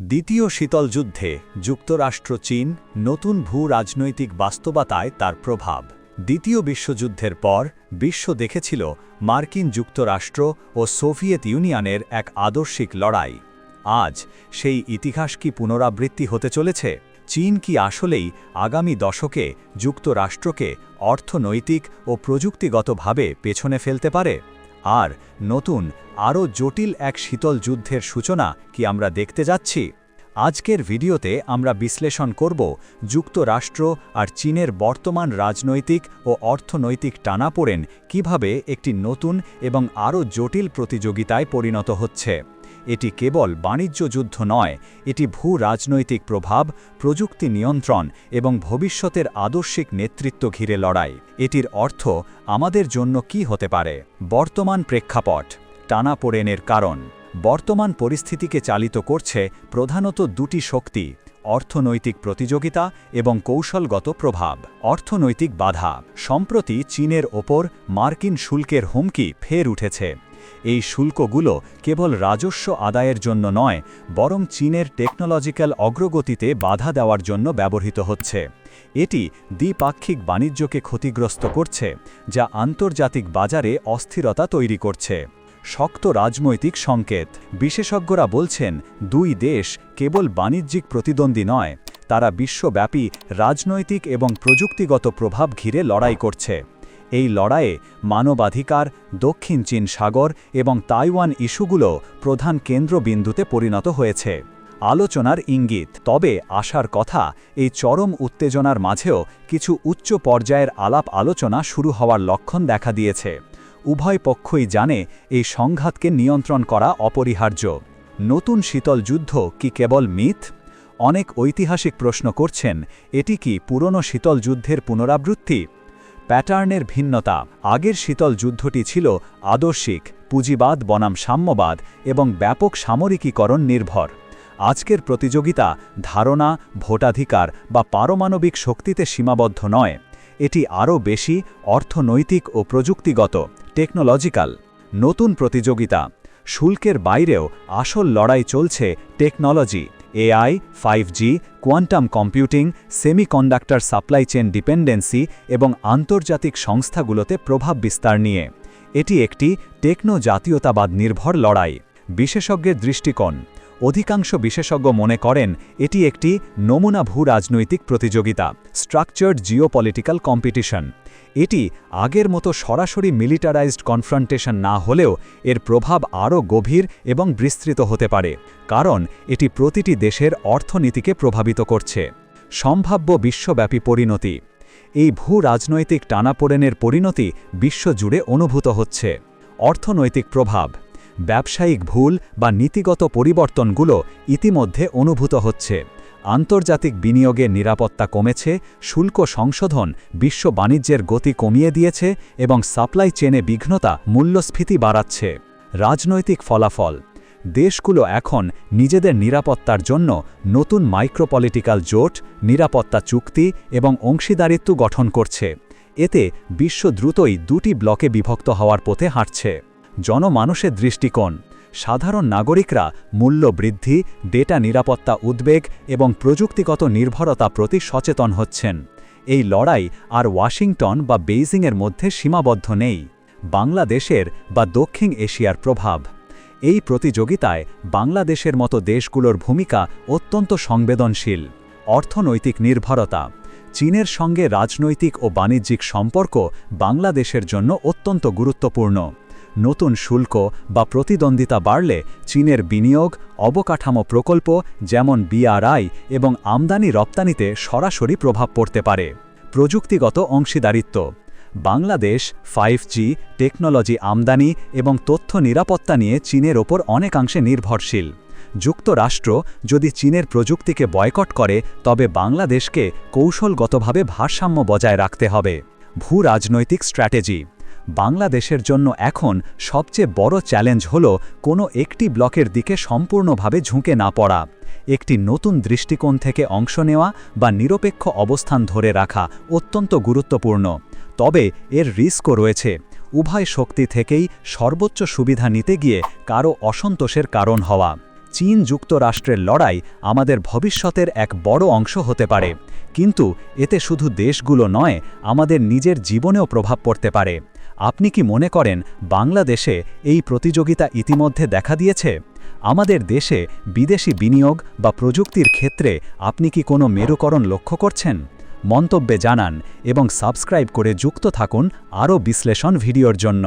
দ্বিতীয় শীতল যুদ্ধে যুক্তরাষ্ট্র চীন নতুন ভূ রাজনৈতিক বাস্তবতায় তার প্রভাব। দ্বিতীয় বিশ্বযুদ্ধের পর বিশ্ব দেখেছিল মার্কিন যুক্তরাষ্ট্র ও সোভিয়েত ইউনিয়নের এক আদর্শিক লড়াই। আজ সেই ইতিহাস কি পুনরাবৃত্তি হতে চলেছে? চীন কি আসলেই আগামী দশকে যুক্তরাষ্ট্রকে অর্থনৈতিক ও প্রযুক্তিগতভাবে পেছনে ফেলতে পারে? আর নতুন আরও জটিল এক শীতল যুদ্ধের সূচনা কি আমরা দেখতে যাচ্ছি? আজকের ভিডিওতে আমরা বিশ্লেষণ করব যুক্তরাষ্ট্র আর চীনের বর্তমান রাজনৈতিক ও অর্থনৈতিক টানাপোড়েন কীভাবে একটি নতুন এবং আরও জটিল প্রতিযোগিতায় পরিণত হচ্ছে। এটি কেবল বাণিজ্য যুদ্ধ নয়, এটি ভূ রাজনৈতিক প্রভাব, প্রযুক্তি নিয়ন্ত্রণ এবং ভবিষ্যতের আদর্শিক নেতৃত্ব ঘিরে লড়াই। এটির অর্থ আমাদের জন্য কি হতে পারে? বর্তমান প্রেক্ষাপট। টানাপোড়েনের কারণ। বর্তমান পরিস্থিতিকে চালিত করছে প্রধানত দুটি শক্তি, অর্থনৈতিক প্রতিযোগিতা এবং কৌশলগত প্রভাব। অর্থনৈতিক বাধা, সম্প্রতি চীনের ওপর মার্কিন শুল্কের হুমকি ফের উঠেছে। এই শুল্কগুলো কেবল রাজস্ব আদায়ের জন্য নয়, বরং চীনের টেকনোলজিক্যাল অগ্রগতিতে বাধা দেওয়ার জন্য ব্যবহৃত হচ্ছে। এটি দ্বিপাক্ষিক বাণিজ্যকে ক্ষতিগ্রস্ত করছে, যা আন্তর্জাতিক বাজারে অস্থিরতা তৈরি করছে। শক্ত রাজনৈতিক সংকেত। বিশেষজ্ঞরা বলছেন, দুই দেশ কেবল বাণিজ্যিক প্রতিদ্বন্দ্বী নয়, তারা বিশ্বব্যাপী রাজনৈতিক এবং প্রযুক্তিগত প্রভাব ঘিরে লড়াই করছে। এই লড়াইয়ে মানবাধিকার, দক্ষিণ চীন সাগর এবং তাইওয়ান ইস্যুগুলো প্রধান কেন্দ্রবিন্দুতে পরিণত হয়েছে। আলোচনার ইঙ্গিত, তবে আসার কথা, এই চরম উত্তেজনার মাঝেও কিছু উচ্চ পর্যায়ের আলাপ আলোচনা শুরু হওয়ার লক্ষণ দেখা দিয়েছে। উভয় পক্ষই জানে এই সংঘাতকে নিয়ন্ত্রণ করা অপরিহার্য। নতুন শীতল যুদ্ধ কি কেবল মিথ? অনেক ঐতিহাসিক প্রশ্ন করছেন, এটি কি পুরনো শীতল যুদ্ধের পুনরাবৃত্তি? প্যাটার্নের ভিন্নতা, আগের শীতল যুদ্ধটি ছিল আদর্শিক, পুঁজিবাদ, বনাম সাম্যবাদ এবং ব্যাপক সামরিকীকরণ নির্ভর। আজকের প্রতিযোগিতা ধারণা, ভোটাধিকার বা পারমাণবিক শক্তিতে সীমাবদ্ধ নয়। এটি আরও বেশি অর্থনৈতিক ও প্রযুক্তিগত টেকনোলজিক্যাল নতুন প্রতিযোগিতা, শুল্কের বাইরেও আসল লড়াই চলছে technology AI five G quantum computing semiconductor supply chain dependency এবং আন্তর্জাতিক সংস্থাগুলোতে প্রভাব বিস্তার নিয়ে। এটি একটি টেকনো জাতীয়তাবাদ নির্ভর লড়াই। বিশেষজ্ঞের দৃষ্টিকোণ অধিকাংশ বিশেষজ্ঞ মনে করেন এটি একটি নমুনা ভূ রাজনৈতিক প্রতিযোগিতা স্ট্রাকচার্ড জিওপলিটিক্যাল কম্পিটিশন এটি আগের মতো সরাসরি মিলিটারাইজড কনফ্রন্টেশন না হলেও এর প্রভাব আরও গভীর এবং বিস্তৃত হতে পারে, কারণ এটি প্রতিটি দেশের অর্থনীতিকে প্রভাবিত করছে। সম্ভাব্য বিশ্বব্যাপী পরিণতি। এই ভূ রাজনৈতিক টানাপোড়েনের পরিণতি বিশ্বজুড়ে অনুভূত হচ্ছে। অর্থনৈতিক প্রভাব। ব্যবসায়িক ভুল বা নীতিগত পরিবর্তনগুলো ইতিমধ্যে অনুভূত হচ্ছে। আন্তর্জাতিক বিনিয়োগের নিরাপত্তা কমেছে, শুল্ক সংশোধন বিশ্ব বাণিজ্যের গতি কমিয়ে দিয়েছে এবং সাপ্লাই চেনে বিঘ্নতা মূল্যস্ফীতি বাড়াচ্ছে। রাজনৈতিক ফলাফল। দেশগুলো এখন নিজেদের নিরাপত্তার জন্য নতুন মাইক্রোপলিটিক্যাল জোট, নিরাপত্তা চুক্তি এবং অংশীদারিত্ব গঠন করছে। এতে বিশ্ব দ্রুতই দুটি ব্লকে বিভক্ত হওয়ার পথে হাঁটছে। জনমানুষের দৃষ্টিকোণ, সাধারণ নাগরিকরা মূল্য বৃদ্ধি, ডেটা নিরাপত্তা উদ্বেগ এবং প্রযুক্তিগত নির্ভরতা প্রতি সচেতন হচ্ছেন। এই লড়াই আর ওয়াশিংটন বা বেইজিংয়ের মধ্যে সীমাবদ্ধ নেই, বাংলাদেশের বা দক্ষিণ এশিয়ার প্রভাব। এই প্রতিযোগিতায় বাংলাদেশের মতো দেশগুলোর ভূমিকা অত্যন্ত সংবেদনশীল। অর্থনৈতিক নির্ভরতা, চীনের সঙ্গে রাজনৈতিক ও বাণিজ্যিক সম্পর্ক বাংলাদেশের জন্য অত্যন্ত গুরুত্বপূর্ণ। নতুন শুল্ক বা প্রতিদ্বন্দ্বিতা বাড়লে চীনের বিনিয়োগ, অবকাঠামো প্রকল্প যেমন বিআরআই এবং আমদানি রপ্তানিতে সরাসরি প্রভাব পড়তে পারে। প্রযুক্তিগত অংশীদারিত্ব। বাংলাদেশ ফাইভ টেকনোলজি আমদানি এবং তথ্য নিরাপত্তা নিয়ে চীনের ওপর অনেকাংশে নির্ভরশীল। যুক্তরাষ্ট্র যদি চীনের প্রযুক্তিকে বয়কট করে, তবে বাংলাদেশকে কৌশলগতভাবে ভারসাম্য বজায় রাখতে হবে। ভূ রাজনৈতিক স্ট্র্যাটেজি। বাংলাদেশের জন্য এখন সবচেয়ে বড় চ্যালেঞ্জ হল কোনো একটি ব্লকের দিকে সম্পূর্ণভাবে ঝুঁকে না পড়া, একটি নতুন দৃষ্টিকোণ থেকে অংশ নেওয়া বা নিরপেক্ষ অবস্থান ধরে রাখা অত্যন্ত গুরুত্বপূর্ণ। তবে এর রিস্কও রয়েছে। উভয় শক্তি থেকেই সর্বোচ্চ সুবিধা নিতে গিয়ে কারও অসন্তোষের কারণ হওয়া। চীন যুক্তরাষ্ট্রের লড়াই আমাদের ভবিষ্যতের এক বড় অংশ হতে পারে। কিন্তু এতে শুধু দেশগুলো নয়, আমাদের নিজের জীবনেও প্রভাব পড়তে পারে। আপনি কি মনে করেন বাংলাদেশে এই প্রতিযোগিতা ইতিমধ্যে দেখা দিয়েছে? আমাদের দেশে বিদেশি বিনিয়োগ বা প্রযুক্তির ক্ষেত্রে আপনি কি কোনো মেরুকরণ লক্ষ্য করছেন? মন্তব্যে জানান এবং সাবস্ক্রাইব করে যুক্ত থাকুন আরও বিশ্লেষণ ভিডিওর জন্য।